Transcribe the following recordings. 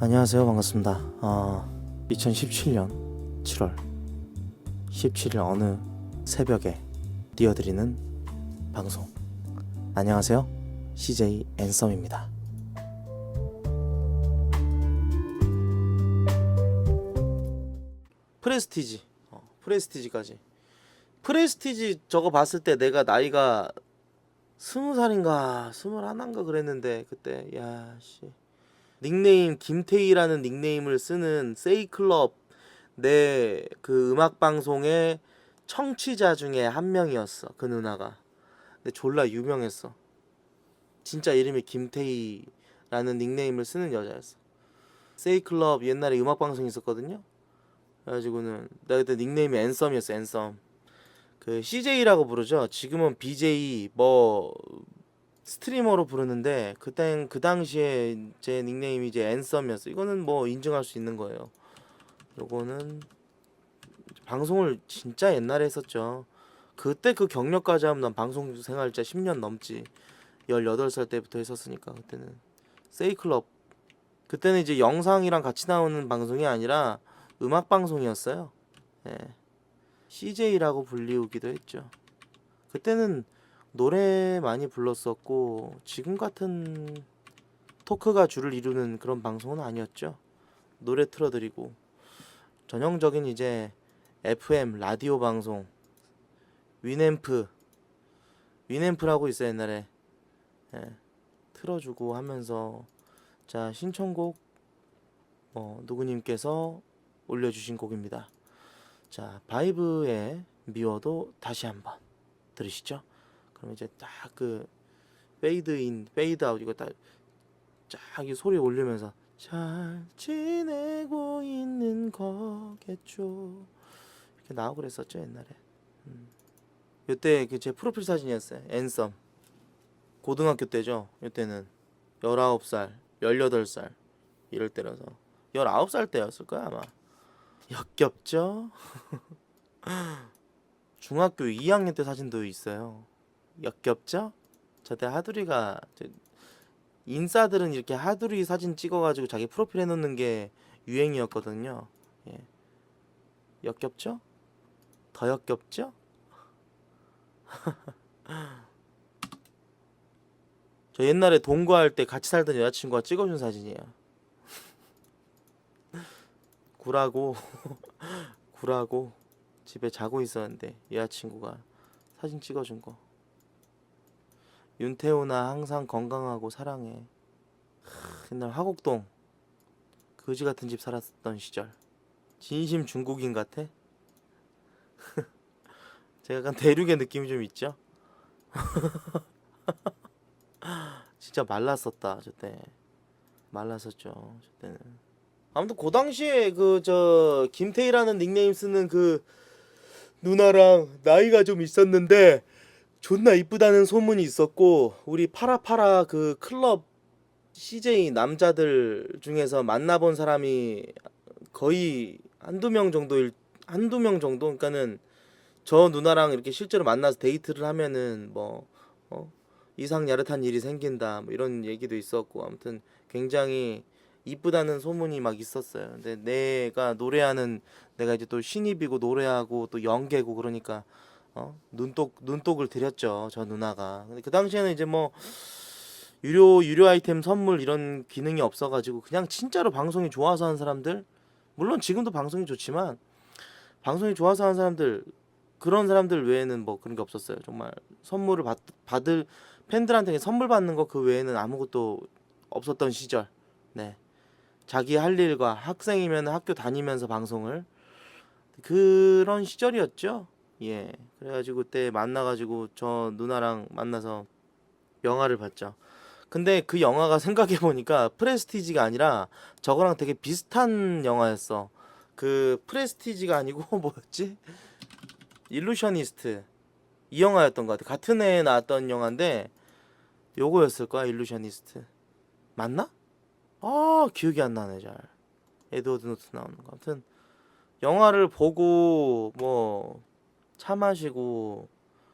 안녕하세요. 반갑습니다. 어, 2017년 7월 17일 어느 새벽에 띄워드리는 방송. 안녕하세요. CJ 앤썸입니다. 프레스티지. 어, 프레스티지까지. 프레스티지 저거 봤을 때 내가 나이가 스무 살인가 스물 하나인가 그랬는데 그때 야씨 닉네임 김태희라는 닉네임을 쓰는 세이클럽 내 그 음악 방송의 청취자 중에 한 명이었어 그 누나가. 근데 졸라 유명했어. 진짜 이름이 김태희라는 닉네임을 쓰는 여자였어. 세이클럽 옛날에 음악 방송 있었거든요. 그래가지고는 나 그때 닉네임이 앤썸이었어 앤썸. 그 CJ라고 부르죠. 지금은 BJ 뭐 스트리머로 부르는데 그땐 그 당시에 제 닉네임이 이제 앤썸이었어. 이거는 뭐 인정할 수 있는 거예요. 요거는 방송을 진짜 옛날에 했었죠. 그때 그 경력까지 하면 난 방송 생활자 10년 넘지. 18살 때부터 했었으니까 그때는 세이클럽 그때는 이제 영상이랑 같이 나오는 방송이 아니라 음악 방송이었어요. 예. CJ라고 불리우기도 했죠. 그때는 노래 많이 불렀었고 지금 같은 토크가 주를 이루는 그런 방송은 아니었죠. 노래 틀어드리고 전형적인 이제 FM 라디오 방송 위앰프 위앰프라고 있어 요 옛날에 예, 틀어주고 하면서 자 신청곡 뭐 누구님께서 올려주신 곡입니다. 자 바이브의 미워도 다시 한번 들으시죠. 그럼 이제 딱 그 페이드 인, 페이드 아웃 이거 딱쫙이 소리 올리면서 잘 지내고 있는 거겠죠 이렇게 나오고 그랬었죠 옛날에. 음. 이때 그 제 프로필 사진이었어요. 앤썸 고등학교 때죠. 이때는 19살, 18살 이럴 때라서 19살 때였을 거야 아마. 역겹죠? 중학교 2학년 때 사진도 있어요. 역겹죠? 저때 하두리가 저- 인싸들은 이렇게 하두리 사진 찍어가지고 자기 프로필 해놓는 게 유행이었거든요. 예. 역겹죠? 더 역겹죠? 저 옛날에 동거할 때 같이 살던 여자친구가 찍어준 사진이에요. 구라고 구라고 집에 자고 있었는데 여자친구가 사진 찍어준 거. 윤태호나 항상 건강하고 사랑해. 하, 옛날 화곡동 거지 같은 집 살았던 시절. 진심 중국인 같아? 제가 약간 대륙의 느낌이 좀 있죠? 진짜 말랐었다 저때 말랐었죠 저때는 아무튼 그 당시에 그 저 김태희라는 닉네임 쓰는 그 누나랑 나이가 좀 있었는데 존나 이쁘다는 소문이 있었고 우리 파라파라 그 클럽 CJ 남자들 중에서 만나본 사람이 거의 한두 명 정도일 한두 명 정도 그러니까는 저 누나랑 이렇게 실제로 만나서 데이트를 하면은 뭐 어? 이상 야릇한 일이 생긴다 뭐 이런 얘기도 있었고 아무튼 굉장히 이쁘다는 소문이 막 있었어요. 근데 내가 노래하는 내가 이제 또 신입이고 노래하고 또 연계고 그러니까 어 눈독 눈독을 들였죠 저 누나가. 근데 그 당시에는 이제 뭐 유료 유료 아이템 선물 이런 기능이 없어가지고 그냥 진짜로 방송이 좋아서 하는 사람들 물론 지금도 방송이 좋지만 방송이 좋아서 하는 사람들 그런 사람들 외에는 뭐 그런 게 없었어요. 정말 선물을 받, 받을 팬들한테 선물 받는 거 그 외에는 아무것도 없었던 시절. 네. 자기 할 일과 학생이면 학교 다니면서 방송을 그런 시절이었죠. 예. 그래가지고 그때 만나가지고 저 누나랑 만나서 영화를 봤죠. 근데 그 영화가 생각해 보니까 프레스티지가 아니라 저거랑 되게 비슷한 영화였어. 그 프레스티지가 아니고 뭐였지? 일루셔니스트 이 영화였던 것 같아. 같은 해에 나왔던 영화인데 요거였을 거야. 일루셔니스트 맞나? 아 기억이 안 나네 잘. 에드워드 노트 나오는 거. 아무튼 영화를 보고 뭐 차 마시고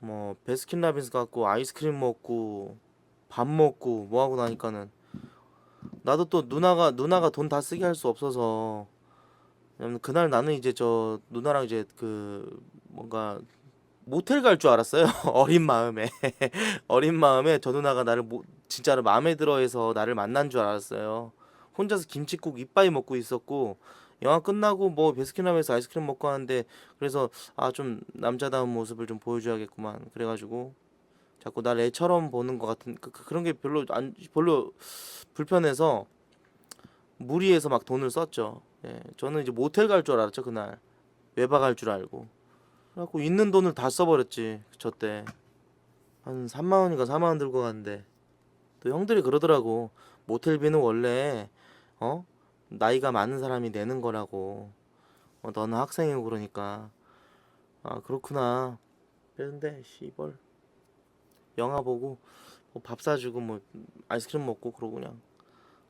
뭐 베스킨라빈스 갖고 아이스크림 먹고 밥 먹고 뭐 하고 나니까는 나도 또 누나가 누나가 돈 다 쓰게 할 수 없어서 그날 나는 이제 저 누나랑 이제 그 뭔가 모텔 갈 줄 알았어요. 어린 마음에. 어린 마음에 저 누나가 나를 모, 진짜로 마음에 들어해서 나를 만난 줄 알았어요. 혼자서 김치국 이빠이 먹고 있었고 영화 끝나고 뭐 베스킨라빈스 아이스크림 먹고 하는데 그래서 아 좀 남자다운 모습을 좀 보여줘야겠구만. 그래가지고 자꾸 날 애처럼 보는 것 같은 그, 그- 그런 게 별로 안 별로 불편해서 무리해서 막 돈을 썼죠. 예, 저는 이제 모텔 갈 줄 알았죠 그날. 외박 갈줄 알고. 그래갖고 있는 돈을 다 써버렸지 저 때. 한 3만 원인가 4만 원 들고 갔는데. 또 형들이 그러더라고. 모텔비는 원래 어 나이가 많은 사람이 내는 거라고. 어, 너는 학생이고 그러니까. 아 그렇구나. 그랬는데 씨벌. 영화 보고 뭐 밥 사주고 뭐 아이스크림 먹고 그러고 그냥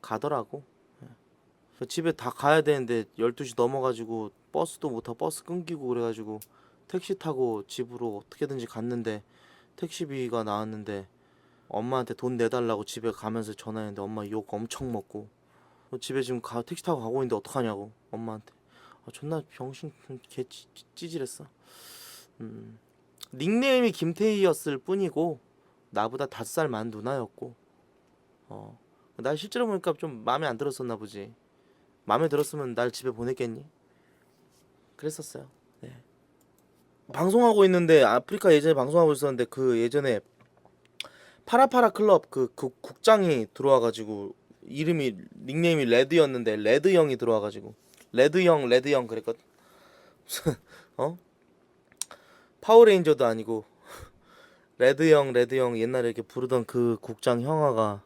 가더라고. 예. 집에 다 가야 되는데 12시 넘어가지고 버스도 못 타고 버스 끊기고 그래가지고 택시 타고 집으로 어떻게든지 갔는데 택시비가 나왔는데 엄마한테 돈 내달라고 집에 가면서 전화했는데 엄마 욕 엄청 먹고 어, 집에 지금 가, 택시 타고 가고 있는데 어떡하냐고 엄마한테 아, 존나 병신 개 찌- 찌- 찌질했어 음. 닉네임이 김태희였을 뿐이고 나보다 다섯 살 많은 누나였고 어. 날 실제로 보니까 좀 마음에 안 들었었나 보지 마음에 들었으면 날 집에 보냈겠니? 그랬었어요 네. 방송하고 있는데 아프리카 예전에 방송하고 있었는데 그 예전에 파라파라 클럽 그, 그 국장이 들어와가지고 이름이 닉네임이 레드였는데 레드 형이 들어와가지고. 레드 형 레드 형 그랬거든. 어? 파워레인저도 아니고 레드 형 레드 형 옛날에 이렇게 부르던 그 국장 형아가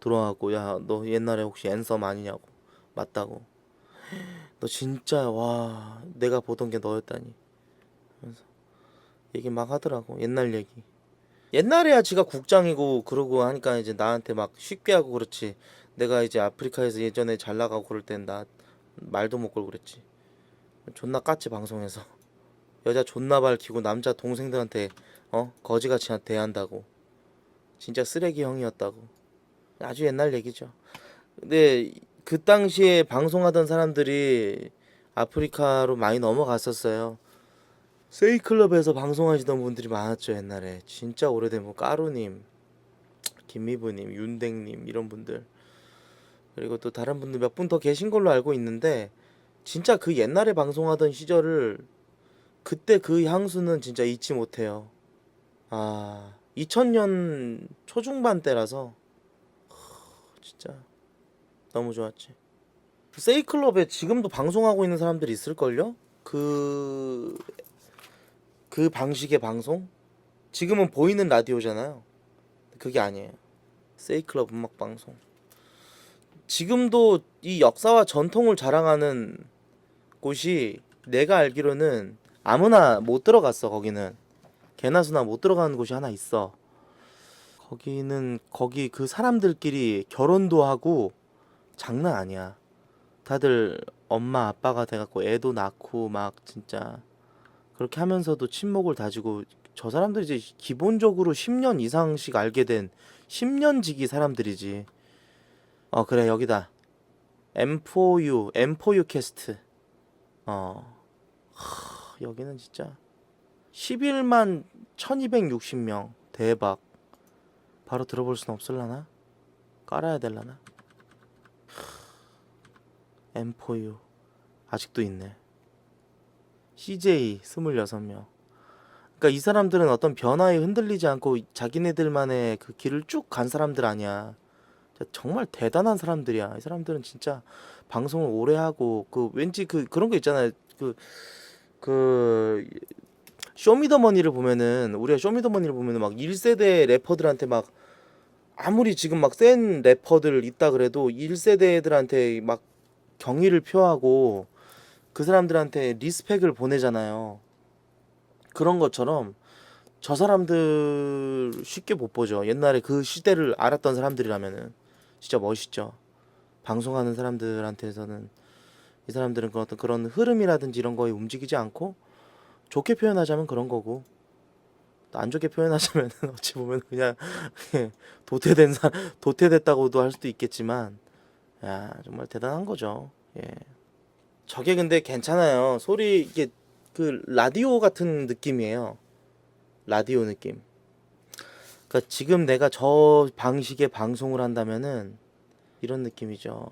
들어와갖고 야 너 옛날에 혹시 앤섬 아니냐고 맞다고. 너 진짜 와 내가 보던 게 너였다니. 그래서 얘기 막 하더라고 옛날 얘기. 옛날에야 지가 국장이고 그러고 하니까 이제 나한테 막 쉽게 하고 그렇지 내가 이제 아프리카에서 예전에 잘 나가고 그럴 땐 나 말도 못 걸고 그랬지. 존나 깠지 방송에서. 여자 존나 밝히고 남자 동생들한테 어? 거지같이 대한다고. 진짜 쓰레기 형이었다고. 아주 옛날 얘기죠. 근데 그 당시에 방송하던 사람들이 아프리카로 많이 넘어갔었어요. 세이클럽에서 방송하시던 분들이 많았죠 옛날에. 진짜 오래된 뭐 까루님 김미부님 윤댕님 이런 분들 그리고 또 다른 분들 몇 분 더 계신 걸로 알고 있는데 진짜 그 옛날에 방송하던 시절을 그때 그 향수는 진짜 잊지 못해요. 아 2000년 초중반 때라서. 하, 진짜 너무 좋았지. 세이클럽에 지금도 방송하고 있는 사람들이 있을걸요? 그... 그 방식의 방송? 지금은 보이는 라디오잖아요. 그게 아니에요. 세이클럽 음악 방송 지금도 이 역사와 전통을 자랑하는 곳이 내가 알기로는 아무나 못 들어갔어 거기는. 개나 수나 못 들어가는 곳이 하나 있어. 거기는 거기 그 사람들끼리 결혼도 하고 장난 아니야. 다들 엄마 아빠가 돼갖고 애도 낳고 막 진짜 그렇게 하면서도 친목을 다지고 저 사람들이 이제 기본적으로 10년 이상씩 알게 된 10년 지기 사람들이지 어 그래 여기다. M4U M4U 캐스트 어 하, 여기는 진짜 11만 1260명 대박. 바로 들어볼 순 없을라나? 깔아야 될라나? M4U 아직도 있네. CJ 26명. 그러니까 이 사람들은 어떤 변화에 흔들리지 않고 자기네들만의 그 길을 쭉 간 사람들 아니야 정말 대단한 사람들이야 이 사람들은 진짜 방송을 오래 하고 그 왠지 그 그런 거 있잖아요 그 그 쇼미더머니를 보면은 우리가 쇼미더머니를 보면은 막 1세대 래퍼들한테 막 아무리 지금 막 센 래퍼들 있다 그래도 1세대들한테 막 경의를 표하고 그 사람들한테 리스펙을 보내잖아요. 그런 것처럼 저 사람들 쉽게 못 보죠. 옛날에 그 시대를 알았던 사람들이라면은 진짜 멋있죠. 방송하는 사람들한테서는 이 사람들은 그 어떤 그런 흐름이라든지 이런 거에 움직이지 않고 좋게 표현하자면 그런 거고 또안 좋게 표현하자면 어찌 보면 그냥 도태된 사 도태됐다고도 할 수도 있겠지만 야 정말 대단한 거죠. 예. 저게 근데 괜찮아요. 소리 이게 그 라디오 같은 느낌이에요. 라디오 느낌. 그러니까 지금 내가 저 방식의 방송을 한다면은 이런 느낌이죠.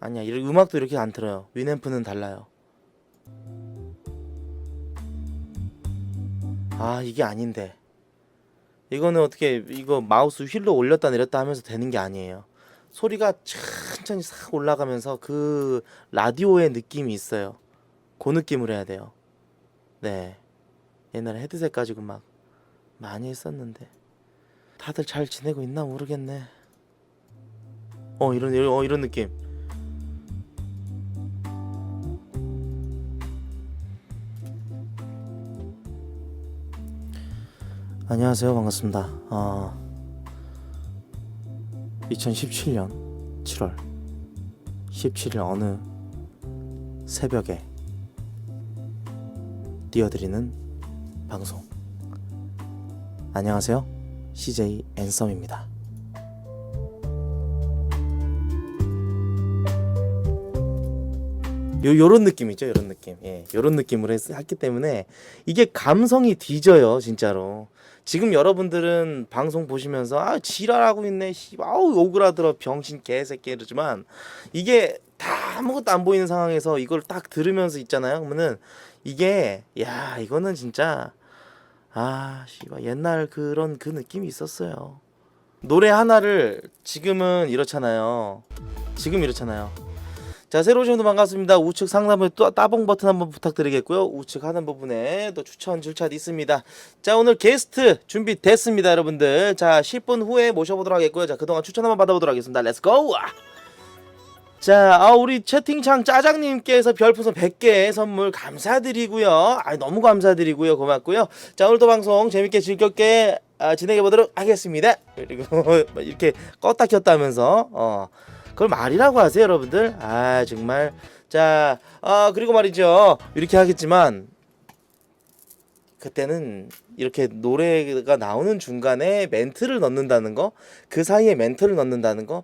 아니야, 이 음악도 이렇게 안 틀어요. 위앰프는 달라요. 아, 이게 아닌데. 이거는 어떻게 이거 마우스 휠로 올렸다 내렸다 하면서 되는 게 아니에요. 소리가 천천히 싹 올라가면서 그 라디오의 느낌이 있어요. 그 느낌을 해야 돼요. 네. 옛날에 헤드셋 가지고 막 많이 했었는데 다들 잘 지내고 있나 모르겠네. 어 이런 어 이런 느낌. 안녕하세요 반갑습니다. 어, 2017년 7월 17일 어느 새벽에 띄워드리는 방송. 안녕하세요. CJ 앤썸입니다. 요 요런 느낌이죠, 요런 느낌. 예, 요런 느낌으로 했, 했기 때문에 이게 감성이 뒤져요, 진짜로. 지금 여러분들은 방송 보시면서 아 지랄하고 있네, 씨, 아우 오그라들어 병신 개새끼 이러지만 이게 다 아무것도 안 보이는 상황에서 이걸 딱 들으면서 있잖아요. 그러면은 이게 야 이거는 진짜 아 씨발 옛날 그런 그 느낌이 있었어요. 노래 하나를 지금은 이렇잖아요. 지금 이렇잖아요. 자 새로 오신 분들 반갑습니다. 우측 상단부에 또 따봉 버튼 한번 부탁드리겠고요. 우측 하단 부분에 또 추천 줄차도 있습니다. 자 오늘 게스트 준비됐습니다, 여러분들. 자 10분 후에 모셔보도록 하겠고요. 자 그동안 추천 한번 받아보도록 하겠습니다. 렛츠고! 자, 아, 우리 채팅창 짜장님께서 별풍선 100개 선물 감사드리고요. 아, 너무 감사드리고요. 고맙고요. 자, 오늘도 방송 재밌게 즐겁게 아, 진행해 보도록 하겠습니다. 그리고 이렇게 껐다 켰다 하면서 어, 그걸 말이라고 하세요, 여러분들. 아, 정말. 자, 아, 그리고 말이죠. 이렇게 하겠지만 그때는 이렇게 노래가 나오는 중간에 멘트를 넣는다는 거, 그 사이에 멘트를 넣는다는 거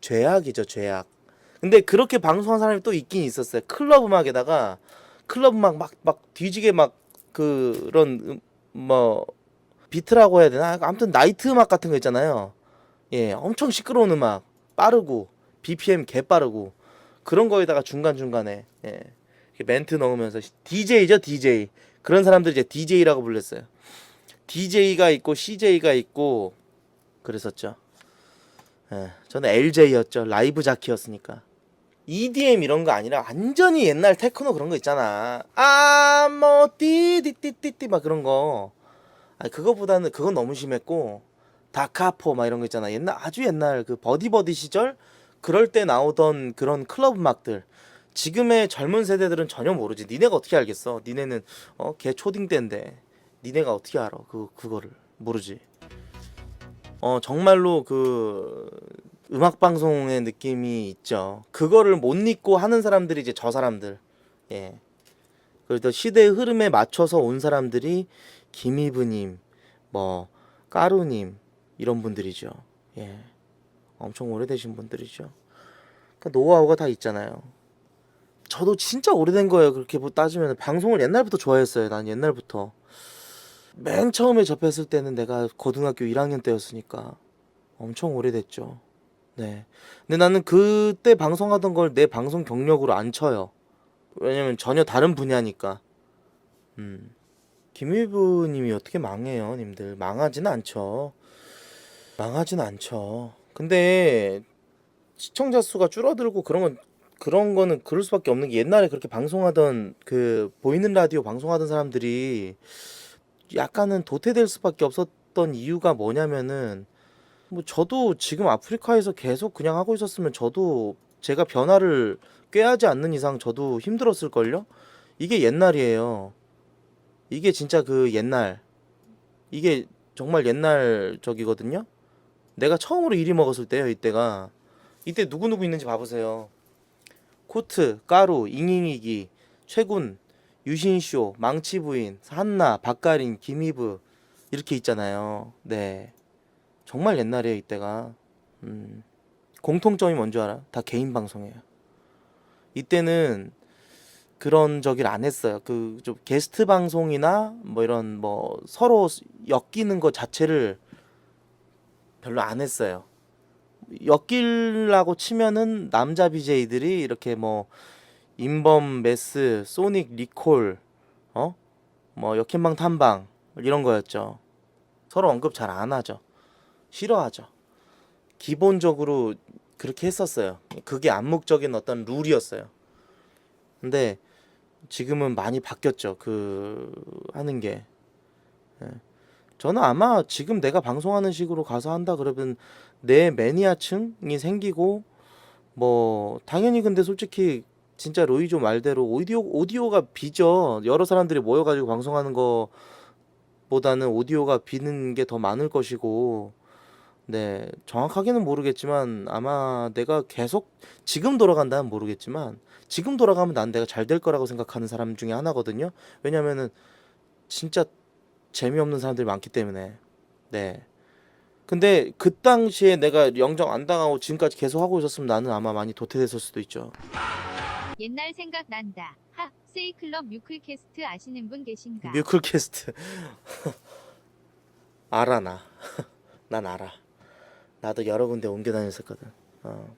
죄악이죠, 죄악. 근데 그렇게 방송한 사람이 또 있긴 있었어요. 클럽 음악에다가 클럽 음악 막 막 뒤지게 막 그런 음, 뭐 비트라고 해야 되나? 아무튼 나이트 음악 같은 거 있잖아요. 예, 엄청 시끄러운 음악, 빠르고 BPM 개 빠르고 그런 거에다가 중간 중간에 예, 멘트 넣으면서 DJ죠, DJ. 그런 사람들 이제 DJ라고 불렸어요. DJ가 있고 CJ가 있고 그랬었죠. 예, 저는 LJ였죠. 라이브 자키였으니까. EDM 이런 거 아니라 완전히 옛날 테크노 그런 거 있잖아. 아, 뭐, 띠디띠띠띠 막 그런 거. 아니, 그거보다는 그건 너무 심했고, 다카포 막 이런 거 있잖아. 옛날, 아주 옛날 그 버디버디 시절? 그럴 때 나오던 그런 클럽 음악들. 지금의 젊은 세대들은 전혀 모르지. 니네가 어떻게 알겠어? 니네는, 어, 개 초딩 때인데. 니네가 어떻게 알아? 그, 그거를. 모르지. 어 정말로 그 음악 방송의 느낌이 있죠. 그거를 못 잊고 하는 사람들이 이제 저 사람들. 예. 그래도 시대의 흐름에 맞춰서 온 사람들이 김이브님, 뭐 까루님 이런 분들이죠. 예. 엄청 오래되신 분들이죠. 그러니까 노하우가 다 있잖아요. 저도 진짜 오래된 거예요. 그렇게 뭐 따지면 방송을 옛날부터 좋아했어요. 난 옛날부터. 맨 처음에 접했을 때는 내가 고등학교 1학년 때였으니까 엄청 오래됐죠. 네. 근데 나는 그때 방송하던 걸 내 방송 경력으로 안 쳐요. 왜냐면 전혀 다른 분야니까. 음. 김일부 님이 어떻게 망해요, 님들. 망하지는 않죠. 망하지는 않죠. 근데 시청자 수가 줄어들고 그런 건 그런 거는 그럴 수밖에 없는 게 옛날에 그렇게 방송하던 그 보이는 라디오 방송하던 사람들이 약간은 도태될 수밖에 없었던 이유가 뭐냐면은 뭐 저도 지금 아프리카에서 계속 그냥 하고 있었으면 저도 제가 변화를 꾀하지 않는 이상 저도 힘들었을 걸요. 이게 옛날이에요. 이게 진짜 그 옛날. 이게 정말 옛날 적이거든요. 내가 처음으로 이리 먹었을 때요, 이때가. 이때 누구누구 있는지 봐보세요. 코트, 까루, 잉잉이기, 최군, 유신쇼, 망치부인, 한나, 박가린, 김희브 이렇게 있잖아요. 네. 정말 옛날이에요 이때가. 음. 공통점이 뭔지 알아? 다 개인 방송이에요. 이때는 그런 저기를 안 했어요. 그 좀 게스트 방송이나 뭐 이런 뭐 서로 엮이는 것 자체를 별로 안 했어요. 엮이려고 치면은 남자 BJ들이 이렇게 뭐 인범 메스, 소닉 리콜, 어? 뭐 역행방 탐방 이런 거였죠. 서로 언급 잘 안 하죠. 싫어하죠. 기본적으로 그렇게 했었어요. 그게 암묵적인 어떤 룰이었어요. 근데 지금은 많이 바뀌었죠. 그 하는 게. 예. 저는 아마 지금 내가 방송하는 식으로 가서 한다 그러면 내 매니아층이 생기고 뭐 당연히 근데 솔직히 진짜 로이조 말대로 오디오 오디오가 비죠. 여러 사람들이 모여가지고 방송하는 거보다는 오디오가 비는 게 더 많을 것이고 네 정확하게는 모르겠지만 아마 내가 계속 지금 돌아간다면 모르겠지만 지금 돌아가면 난 내가 잘 될 거라고 생각하는 사람 중에 하나거든요. 왜냐면은 진짜 재미없는 사람들이 많기 때문에 네. 근데 그 당시에 내가 영정 안 당하고 지금까지 계속 하고 있었으면 나는 아마 많이 도태됐을 수도 있죠. 옛날 생각난다. 하, 세이클럽 뮤클캐스트 아시는 분 계신가? 뮤클캐스트 알아 나. 난 알아. 나도 여러 군데 옮겨 다녔었거든. 어.